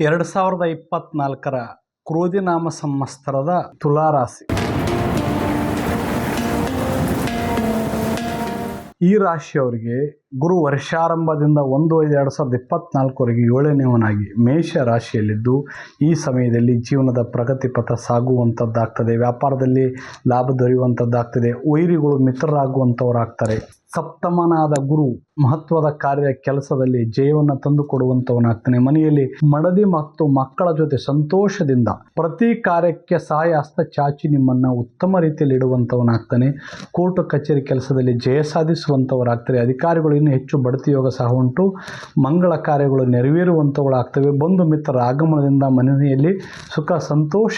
ಎರಡು ಸಾವಿರದ ಇಪ್ಪತ್ನಾಲ್ಕರ ಕ್ರೋಧಿನಾಮ ಸಂವತ್ಸರದ ತುಲಾರಾಶಿ. ಈ ರಾಶಿಯವರಿಗೆ ಗುರು ವರ್ಷಾರಂಭದಿಂದ ಒಂದು ಐದು ಎರಡು ಸಾವಿರದ ಇಪ್ಪತ್ನಾಲ್ಕವರೆಗೆ ಏಳನೇವನಾಗಿ ಮೇಷ ರಾಶಿಯಲ್ಲಿದ್ದು, ಈ ಸಮಯದಲ್ಲಿ ಜೀವನದ ಪ್ರಗತಿ ಪಥ ಸಾಗುವಂಥದ್ದಾಗ್ತದೆ ವ್ಯಾಪಾರದಲ್ಲಿ ಲಾಭ ದೊರೆಯುವಂಥದ್ದಾಗ್ತದೆ ವೈರಿಗಳು ಮಿತ್ರರಾಗುವಂಥವರಾಗ್ತಾರೆ ಸಪ್ತಮನಾದ ಗುರು ಮಹತ್ವದ ಕಾರ್ಯ ಕೆಲಸದಲ್ಲಿ ಜಯವನ್ನು ತಂದುಕೊಡುವಂಥವನಾಗ್ತಾನೆ ಮನೆಯಲ್ಲಿ ಮಡದಿ ಮತ್ತು ಮಕ್ಕಳ ಜೊತೆ ಸಂತೋಷದಿಂದ ಪ್ರತಿ ಕಾರ್ಯಕ್ಕೆ ಸಹಾಯ ಹಸ್ತ ಚಾಚಿ ನಿಮ್ಮನ್ನು ಉತ್ತಮ ರೀತಿಯಲ್ಲಿ ಇಡುವಂಥವನಾಗ್ತಾನೆ. ಕೋರ್ಟ್ ಕಚೇರಿ ಕೆಲಸದಲ್ಲಿ ಜಯ ಸಾಧಿಸುವಂಥವರಾಗ್ತಾರೆ. ಅಧಿಕಾರಿಗಳು ಇನ್ನೂ ಹೆಚ್ಚು ಬಡ್ತಿ ಯೋಗ ಸಹ ಉಂಟು. ಮಂಗಳ ಕಾರ್ಯಗಳು ನೆರವೇರುವಂಥವುಗಳಾಗ್ತವೆ. ಬಂಧು ಮಿತ್ರರ ಆಗಮನದಿಂದ ಮನೆಯಲ್ಲಿ ಸುಖ, ಸಂತೋಷ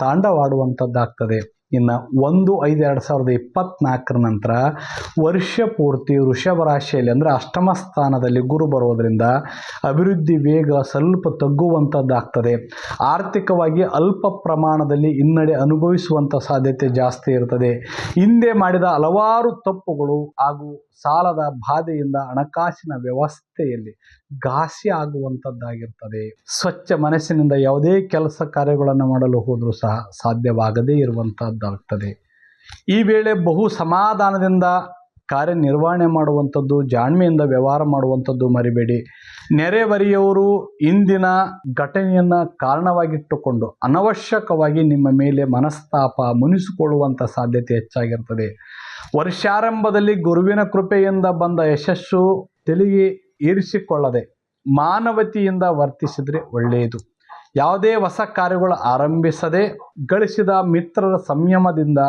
ತಾಂಡವಾಡುವಂಥದ್ದಾಗ್ತದೆ. ಇನ್ನು ಒಂದು ಐದು ಎರಡು ಸಾವಿರದ ಇಪ್ಪತ್ತ್ನಾಲ್ಕರ ನಂತರ ವರ್ಷ ಪೂರ್ತಿ ವೃಷಭ ರಾಶಿಯಲ್ಲಿ ಅಂದರೆ ಅಷ್ಟಮ ಸ್ಥಾನದಲ್ಲಿ ಗುರು ಬರೋದರಿಂದ ಅಭಿವೃದ್ಧಿ ವೇಗ ಸ್ವಲ್ಪ ತಗ್ಗುವಂಥದ್ದಾಗ್ತದೆ ಆರ್ಥಿಕವಾಗಿ ಅಲ್ಪ ಪ್ರಮಾಣದಲ್ಲಿ ಹಿನ್ನಡೆ ಅನುಭವಿಸುವಂಥ ಸಾಧ್ಯತೆ ಜಾಸ್ತಿ ಇರ್ತದೆ. ಹಿಂದೆ ಮಾಡಿದ ಹಲವಾರು ತಪ್ಪುಗಳು ಹಾಗೂ ಸಾಲದ ಬಾಧೆಯಿಂದ ಹಣಕಾಸಿನ ವ್ಯವಸ್ಥೆಯಲ್ಲಿ ಘಾಸಿ ಆಗುವಂಥದ್ದಾಗಿರ್ತದೆ ಸ್ವಚ್ಛ ಮನಸ್ಸಿನಿಂದ ಯಾವುದೇ ಕೆಲಸ ಕಾರ್ಯಗಳನ್ನು ಮಾಡಲು ಹೋದರೂ ಸಹ ಸಾಧ್ಯವಾಗದೇ ಇರುವಂಥದ್ದಾಗ್ತದೆ ಈ ವೇಳೆ ಬಹು ಸಮಾಧಾನದಿಂದ ಕಾರ್ಯನಿರ್ವಹಣೆ ಮಾಡುವಂಥದ್ದು, ಜಾಣ್ಮೆಯಿಂದ ವ್ಯವಹಾರ ಮಾಡುವಂಥದ್ದು ಮರಿಬೇಡಿ. ನೆರೆಹೊರೆಯವರು ಇಂದಿನ ಘಟನೆಯನ್ನು ಕಾರಣವಾಗಿಟ್ಟುಕೊಂಡು ಅನವಶ್ಯಕವಾಗಿ ನಿಮ್ಮ ಮೇಲೆ ಮನಸ್ತಾಪ ಮುನಿಸಿಕೊಳ್ಳುವಂಥ ಸಾಧ್ಯತೆ ಹೆಚ್ಚಾಗಿರ್ತದೆ. ವರ್ಷಾರಂಭದಲ್ಲಿ ಗುರುವಿನ ಕೃಪೆಯಿಂದ ಬಂದ ಯಶಸ್ಸು ತೆಲಿಗೆ ಇರಿಸಿಕೊಳ್ಳದೆ ಮಾನವತೆಯಿಂದ ವರ್ತಿಸಿದರೆ ಒಳ್ಳೆಯದು. ಯಾವುದೇ ಹೊಸ ಕಾರ್ಯಗಳು ಆರಂಭಿಸದೆ ಗಳಿಸಿದ ಮಿತ್ರರ ಸಂಯಮದಿಂದ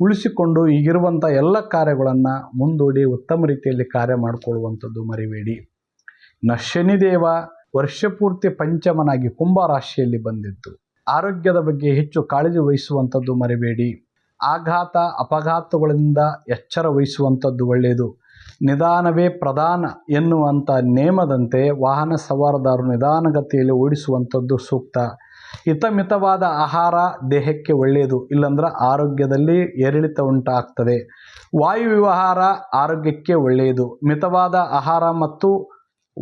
ಉಳಿಸಿಕೊಂಡು ಈಗಿರುವಂಥ ಎಲ್ಲ ಕಾರ್ಯಗಳನ್ನು ಮುಂದೂಡಿ ಉತ್ತಮ ರೀತಿಯಲ್ಲಿ ಕಾರ್ಯ ಮಾಡಿಕೊಳ್ಳುವಂಥದ್ದು ಮರಿಬೇಡಿ. ಇನ್ನು ಶನಿದೇವ ವರ್ಷಪೂರ್ತಿ ಪಂಚಮನಾಗಿ ಕುಂಭ ರಾಶಿಯಲ್ಲಿ ಬಂದಿದ್ದು, ಆರೋಗ್ಯದ ಬಗ್ಗೆ ಹೆಚ್ಚು ಕಾಳಜಿ ವಹಿಸುವಂಥದ್ದು ಮರಿಬೇಡಿ. ಆಘಾತ, ಅಪಘಾತಗಳಿಂದ ಎಚ್ಚರ ವಹಿಸುವಂಥದ್ದು ಒಳ್ಳೆಯದು. ನಿಧಾನವೇ ಪ್ರಧಾನ ಎನ್ನುವಂಥ ನೇಮದಂತೆ ವಾಹನ ಸವಾರದಾರರು ನಿಧಾನಗತಿಯಲ್ಲಿ ಓಡಿಸುವಂಥದ್ದು ಸೂಕ್ತ. ಹಿತಮಿತವಾದ ಆಹಾರ ದೇಹಕ್ಕೆ ಒಳ್ಳೆಯದು, ಇಲ್ಲಂದ್ರೆ ಆರೋಗ್ಯದಲ್ಲಿ ಏರಿಳಿತ ಉಂಟಾಗ್ತದೆ. ವಾಯು ವಿಹಾರ ಆರೋಗ್ಯಕ್ಕೆ ಒಳ್ಳೆಯದು. ಮಿತವಾದ ಆಹಾರ ಮತ್ತು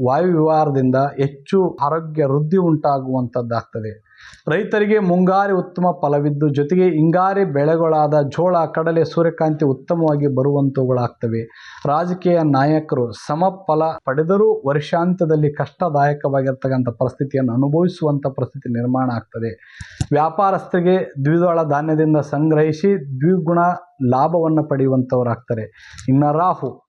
ವಾಯು ವಿಹಾರದಿಂದ ಹೆಚ್ಚು ಆರೋಗ್ಯ ವೃದ್ಧಿ ಉಂಟಾಗುವಂಥದ್ದಾಗ್ತದೆ. ರೈತರಿಗೆ ಮುಂಗಾರಿ ಉತ್ತಮ ಫಲವಿದ್ದು ಜೊತೆಗೆ ಹಿಂಗಾರಿ ಬೆಳೆಗಳಾದ ಜೋಳ, ಕಡಲೆ, ಸೂರ್ಯಕಾಂತಿ ಉತ್ತಮವಾಗಿ ಬರುವಂಥವುಗಳಾಗ್ತವೆ ರಾಜಕೀಯ ನಾಯಕರು ಸಮ ಫಲ ಪಡೆದರೂ ವರ್ಷಾಂತ್ಯದಲ್ಲಿ ಕಷ್ಟದಾಯಕವಾಗಿರ್ತಕ್ಕಂಥ ಪರಿಸ್ಥಿತಿಯನ್ನು ಅನುಭವಿಸುವಂಥ ಪರಿಸ್ಥಿತಿ ನಿರ್ಮಾಣ ಆಗ್ತದೆ. ವ್ಯಾಪಾರಸ್ಥರಿಗೆ ದ್ವಿದಳ ಧಾನ್ಯದಿಂದ ಸಂಗ್ರಹಿಸಿ ದ್ವಿಗುಣ ಲಾಭವನ್ನು ಪಡೆಯುವಂಥವರಾಗ್ತಾರೆ. ಇನ್ನು ರಾಹು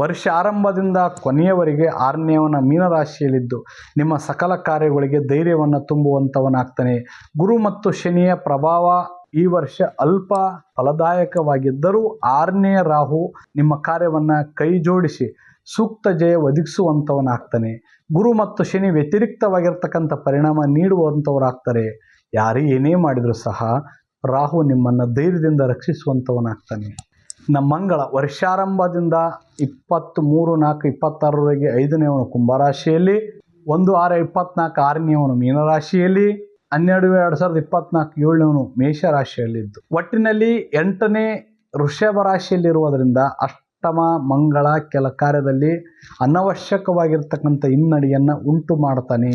ವರ್ಷ ಆರಂಭದಿಂದ ಕೊನೆಯವರೆಗೆ ಆರನೇವನ ಮೀನರಾಶಿಯಲ್ಲಿದ್ದು, ನಿಮ್ಮ ಸಕಲ ಕಾರ್ಯಗಳಿಗೆ ಧೈರ್ಯವನ್ನು ತುಂಬುವಂಥವನಾಗ್ತಾನೆ ಗುರು ಮತ್ತು ಶನಿಯ ಪ್ರಭಾವ ಈ ವರ್ಷ ಅಲ್ಪ ಫಲದಾಯಕವಾಗಿದ್ದರೂ ಆರನೇ ರಾಹು ನಿಮ್ಮ ಕಾರ್ಯವನ್ನು ಕೈ ಜೋಡಿಸಿ ಸೂಕ್ತ ಜಯ ಒದಗಿಸುವಂಥವನಾಗ್ತಾನೆ ಗುರು ಮತ್ತು ಶನಿ ವ್ಯತಿರಿಕ್ತವಾಗಿರ್ತಕ್ಕಂಥ ಪರಿಣಾಮ ನೀಡುವಂಥವರಾಗ್ತಾರೆ ಯಾರೇ ಏನೇ ಮಾಡಿದರೂ ಸಹ ರಾಹು ನಿಮ್ಮನ್ನು ಧೈರ್ಯದಿಂದ ರಕ್ಷಿಸುವಂಥವನಾಗ್ತಾನೆ ನಮ್ಮ ಮಂಗಳ ವರ್ಷಾರಂಭದಿಂದ ಇಪ್ಪತ್ತ್ ಮೂರು ನಾಲ್ಕು ಇಪ್ಪತ್ತಾರರವರೆಗೆ ಐದನೇವನು ಕುಂಭರಾಶಿಯಲ್ಲಿ, ಒಂದು ಆರು ಇಪ್ಪತ್ನಾಲ್ಕು ಆರನೇವನು ಮೀನರಾಶಿಯಲ್ಲಿ, ಹನ್ನೆರಡು ಎರಡು ಸಾವಿರದ ಇಪ್ಪತ್ನಾಲ್ಕು ಏಳನೇವನು ಮೇಷರಾಶಿಯಲ್ಲಿದ್ದು. ಒಟ್ಟಿನಲ್ಲಿ ಎಂಟನೇ ವೃಷಭ ರಾಶಿಯಲ್ಲಿರುವುದರಿಂದ ಅಷ್ಟಮ ಮಂಗಳ ಕೆಲ ಕಾರ್ಯದಲ್ಲಿ ಅನವಶ್ಯಕವಾಗಿರ್ತಕ್ಕಂಥ ಹಿನ್ನಡೆಯನ್ನು ಉಂಟು ಮಾಡ್ತಾನೆ.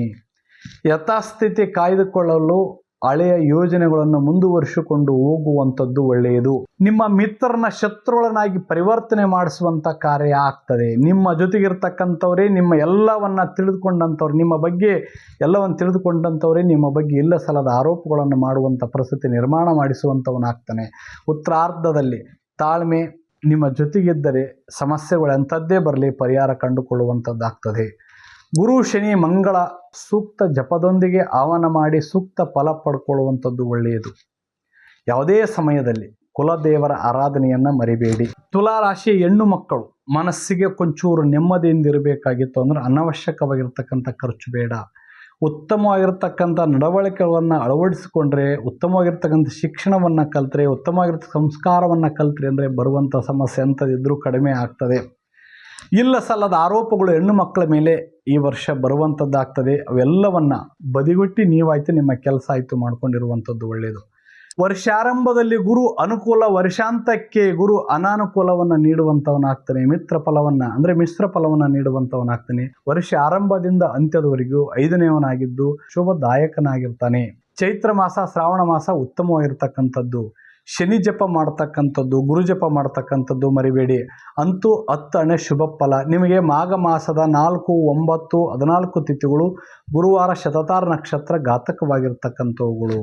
ಯಥಾಸ್ಥಿತಿ ಕಾಯ್ದುಕೊಳ್ಳಲು ಹಳೆಯ ಯೋಜನೆಗಳನ್ನು ಮುಂದುವರಿಸಿಕೊಂಡು ಹೋಗುವಂಥದ್ದು ಒಳ್ಳೆಯದು. ನಿಮ್ಮ ಮಿತ್ರನ ಶತ್ರುಗಳನ್ನಾಗಿ ಪರಿವರ್ತನೆ ಮಾಡಿಸುವಂಥ ಕಾರ್ಯ ಆಗ್ತದೆ. ನಿಮ್ಮ ಜೊತೆಗಿರ್ತಕ್ಕಂಥವರೇ, ನಿಮ್ಮ ಎಲ್ಲವನ್ನ ತಿಳಿದುಕೊಂಡಂಥವ್ರು, ನಿಮ್ಮ ಬಗ್ಗೆ ಎಲ್ಲವನ್ನು ತಿಳಿದುಕೊಂಡಂಥವರೇ, ನಿಮ್ಮ ಬಗ್ಗೆ ಇಲ್ಲ ಸಲದ ಆರೋಪಗಳನ್ನು ಮಾಡುವಂಥ ಪರಿಸ್ಥಿತಿ ನಿರ್ಮಾಣ ಮಾಡಿಸುವಂಥವನಾಗ್ತಾನೆ. ಉತ್ತರಾರ್ಧದಲ್ಲಿ ತಾಳ್ಮೆ, ನಿಮ್ಮ ಜೊತೆಗಿದ್ದರೆ ಸಮಸ್ಯೆಗಳು ಎಂಥದ್ದೇ ಬರಲಿ, ಪರಿಹಾರ ಕಂಡುಕೊಳ್ಳುವಂಥದ್ದಾಗ್ತದೆ. ಗುರು ಶನಿ ಮಂಗಳ ಸೂಕ್ತ ಜಪದೊಂದಿಗೆ ಆಹ್ವಾನ ಮಾಡಿ ಸೂಕ್ತ ಫಲ ಪಡ್ಕೊಳ್ಳುವಂಥದ್ದು ಒಳ್ಳೆಯದು. ಯಾವುದೇ ಸಮಯದಲ್ಲಿ ಕುಲದೇವರ ಆರಾಧನೆಯನ್ನು ಮರಿಬೇಡಿ. ತುಲಾ ರಾಶಿಯ ಹೆಣ್ಣು ಮಕ್ಕಳು, ಮನಸ್ಸಿಗೆ ಕೊಂಚೂರು ನೆಮ್ಮದಿಯಿಂದ ಇರಬೇಕಾಗಿತ್ತು ಅಂದರೆ ಅನವಶ್ಯಕವಾಗಿರ್ತಕ್ಕಂಥ ಖರ್ಚು ಬೇಡ. ಉತ್ತಮವಾಗಿರ್ತಕ್ಕಂಥ ನಡವಳಿಕೆಗಳನ್ನು ಅಳವಡಿಸಿಕೊಂಡ್ರೆ, ಉತ್ತಮವಾಗಿರ್ತಕ್ಕಂಥ ಶಿಕ್ಷಣವನ್ನು ಕಲ್ತ್ರೆ, ಉತ್ತಮವಾಗಿರ್ತಕ್ಕಂಥ ಸಂಸ್ಕಾರವನ್ನು ಕಲ್ತ್ರೆ ಅಂದರೆ ಬರುವಂಥ ಸಮಸ್ಯೆ ಅಂಥದ್ದಿದ್ದರೂ ಕಡಿಮೆ ಆಗ್ತದೆ. ಇಲ್ಲ ಸಲ್ಲದ ಆರೋಪಗಳು ಹೆಣ್ಣು ಮಕ್ಕಳ ಮೇಲೆ ಈ ವರ್ಷ ಬರುವಂಥದ್ದಾಗ್ತದೆ ಅವೆಲ್ಲವನ್ನು ಬದಿಗೊಟ್ಟಿ ನೀವಾಯ್ತು, ನಿಮ್ಮ ಕೆಲಸ ಆಯಿತು ಮಾಡ್ಕೊಂಡಿರುವಂಥದ್ದು ಒಳ್ಳೆಯದು ವರ್ಷಾರಂಭದಲ್ಲಿ ಗುರು ಅನುಕೂಲ ವರ್ಷಾಂತಕ್ಕೆ ಗುರು ಅನಾನುಕೂಲವನ್ನ ನೀಡುವಂಥವನಾಗ್ತಾನೆ ಮಿತ್ರ ಫಲವನ್ನ, ಅಂದ್ರೆ ಮಿಶ್ರ ಫಲವನ್ನ ನೀಡುವಂತವನಾಗ್ತಾನೆ. ವರ್ಷ ಆರಂಭದಿಂದ ಅಂತ್ಯದವರೆಗೂ ಐದನೆಯವನಾಗಿದ್ದು ಶುಭದಾಯಕನಾಗಿರ್ತಾನೆ. ಚೈತ್ರ ಮಾಸ, ಶ್ರಾವಣ ಮಾಸ ಉತ್ತಮವಾಗಿರ್ತಕ್ಕಂಥದ್ದು. ಶನಿ ಜಪ ಮಾಡ್ತಕ್ಕಂಥದ್ದು, ಗುರು ಜಪ ಮಾಡ್ತಕ್ಕಂಥದ್ದು ಮರಿಬೇಡಿ. ಅಂತೂ ಹತ್ತು ಅಣೆ ಶುಭ ಫಲ. ನಿಮಗೆ ಮಾಘ ಮಾಸದ ನಾಲ್ಕು, ಒಂಬತ್ತು, ಹದಿನಾಲ್ಕು ತಿಥಿಗಳು ಗುರುವಾರ ಶತತಾರ ನಕ್ಷತ್ರ ಘಾತಕವಾಗಿರ್ತಕ್ಕಂಥವುಗಳು.